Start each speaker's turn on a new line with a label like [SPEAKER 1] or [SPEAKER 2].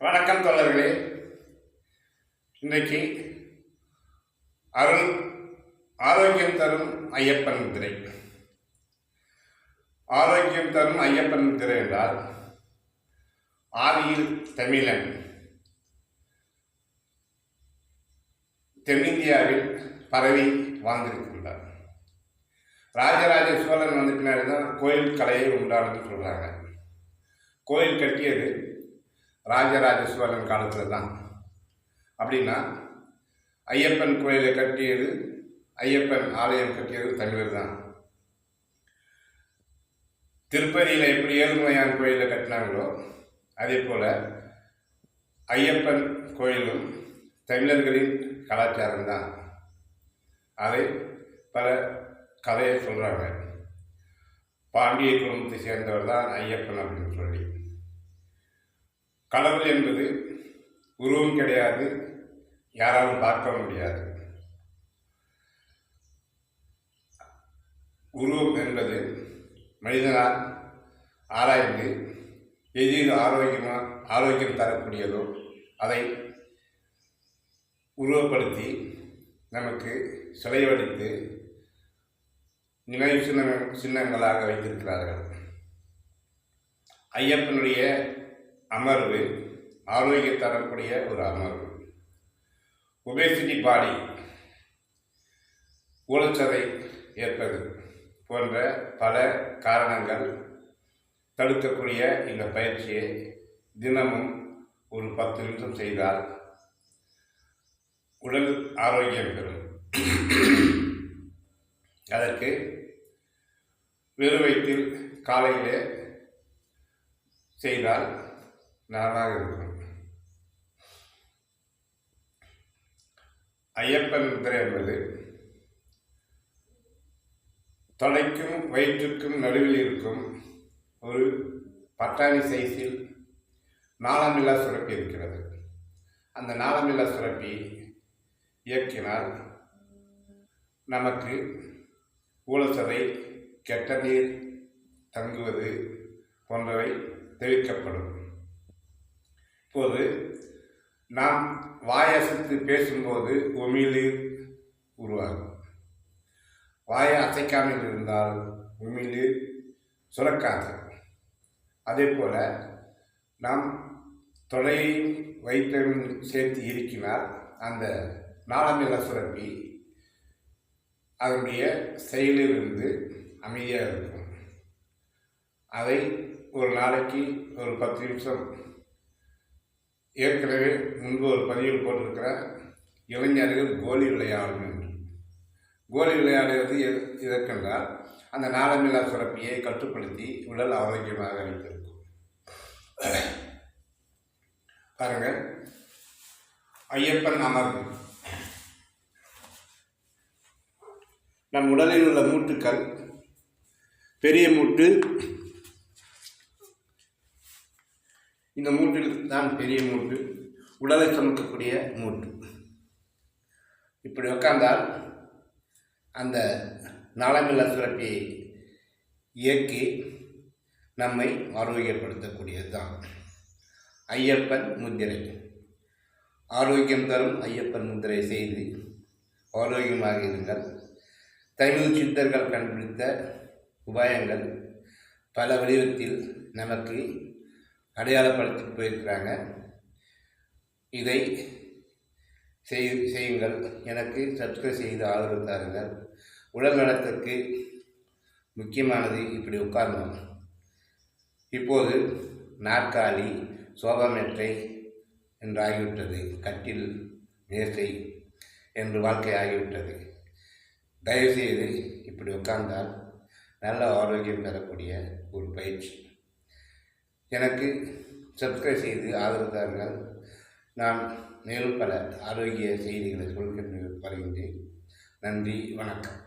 [SPEAKER 1] வணக்கம் தோழர்களே. இன்றைக்கு அருள் ஆரோக்கியம் தரும் ஐயப்பன் திரை. ஆரோக்கியம் தரும் ஐயப்பன் திரை என்றால் ஆவியில் தமிழன். தென்னிந்தியாவில் பரவி வாழ்ந்திருக்கின்றார். ராஜராஜ சோழன் வந்த பின்னாடி தான் கோயில் கலையை உண்டானதுன்னு சொல்கிறாங்க கோயில் கட்டியது ராஜராஜ சோழன் காலத்தில் தான் அப்படின்னா ஐயப்பன் கோயிலை கட்டியது ஐயப்பன் ஆலயம் கட்டியது தமிழர் தான். திருப்பதியில் எப்படி ஏழுமையான் கோயிலை கட்டினாங்களோ அதே போல் ஐயப்பன் கோயிலும் தமிழர்களின் கலாச்சாரம் தான். அதை பல கதையை சொல்கிறாங்க பாண்டிய குடும்பத்தை சேர்ந்தவர் தான் ஐயப்பன் அப்படின்னு சொல்லி. கடவுள் என்பது உருவம் கிடையாது யாராலும் பார்க்க முடியாது. உருவம் என்பது மனிதனால் ஆராய்ந்து எதில் ஆரோக்கியமாக ஆரோக்கியம் தரக்கூடியதோ அதை உருவப்படுத்தி நமக்கு சிலை வடித்து நினைவு சின்ன சின்னங்களாக வைத்திருக்கிறார்கள். ஐயப்பனுடைய அமர்வு ஆரோக்கியம் தரக்கூடிய ஒரு அமர்வு. ஒபேசிட்டி பாடி ஊழச்சதை ஏற்பது போன்ற பல காரணங்கள் தடுக்கக்கூடிய இந்த பயிற்சியை தினமும் ஒரு பத்து நிமிஷம் செய்தால் உடல் ஆரோக்கியம் பெறும். அதற்கு வெறு வயிற்றில் காலையிலே செய்தால் நலமாக இருக்கும். ஐயப்பன் முத்திரை என்பது தொலைக்கும் வயிற்றுக்கும் நடுவில் இருக்கும் ஒரு பட்டாணி சைஸில் நாளமில்லா சுரப்பி இருக்கிறது. அந்த நாளமில்லா சுரப்பி இயக்கினால் நமக்கு ஊழசதை கெட்ட நீர் தங்குவது போன்றவை தெரிவிக்கப்படும் இப்போது நாம் வாயசைத்து பேசும்போது உமிழ்நீர் உருவாகும். வாயை அசைக்காமல் இருந்தால் உமிழ்நீர் சுரக்காது. அதே போல் நாம் தொடையை வைத்தம் சேர்த்து இருக்கினால் அந்த நாளமில்ல சுரப்பி அதனுடைய செயலிலிருந்து அமைதியாக இருக்கும். அதை ஒரு நாளைக்கு ஒரு பத்து நிமிஷம் ஏற்கனவே முன்பு ஒரு பதிவில் போட்டிருக்கிற இளைஞர்கள் கோலி விளையாடும் என்று. கோலி விளையாடுவது எது எதற்கென்றால் அந்த நாளமில்லா சுரப்பியை கட்டுப்படுத்தி உடல் ஆரோக்கியமாக வைத்திருக்கும். பாருங்கள் ஐயப்பன் அமர்வு. நம் உடலில் உள்ள மூட்டுக்கள் பெரிய மூட்டு இந்த மூட்டில் தான் பெரிய மூட்டு உடலை சுமக்கக்கூடிய மூட்டு. இப்படி உட்கார்ந்தால் அந்த நாளமில்லா சுரப்பியை இயக்கி நம்மை ஆரோக்கியப்படுத்தக்கூடியது தான் ஐயப்பன் முத்திரை. ஆரோக்கியம் தரும் ஐயப்பன் முத்திரை செய்து ஆரோக்கியமாக இருங்கள். தமிழ் சித்தர்கள் கண்டுபிடித்த உபாயங்கள் பல வடிவத்தில் நமக்கு அடையாளப்படுத்தி போயிருக்கிறாங்க. இதை செய் செய்யுங்கள். எனக்கு சப்ஸ்கிரைப் செய்து ஆதரவு தாருங்கள். உடல் நலத்திற்கு முக்கியமானது இப்படி உட்கார்ந்தோம். இப்போது நாற்காலி சோபா மெத்தை என்று ஆகிவிட்டது. கட்டில் மேசை என்று வாழ்க்கை ஆகிவிட்டது. தயவுசெய்து இப்படி உட்கார்ந்தால் நல்ல ஆரோக்கியம் பெறக்கூடிய ஒரு பயிற்சி. எனக்கு சப்ஸ்கிரைப் செய்து ஆதரவு தாருங்கள் நான் மேலும் பல ஆரோக்கிய செய்திகளை சொல்கின்ற வருகின்றேன் நன்றி வணக்கம்.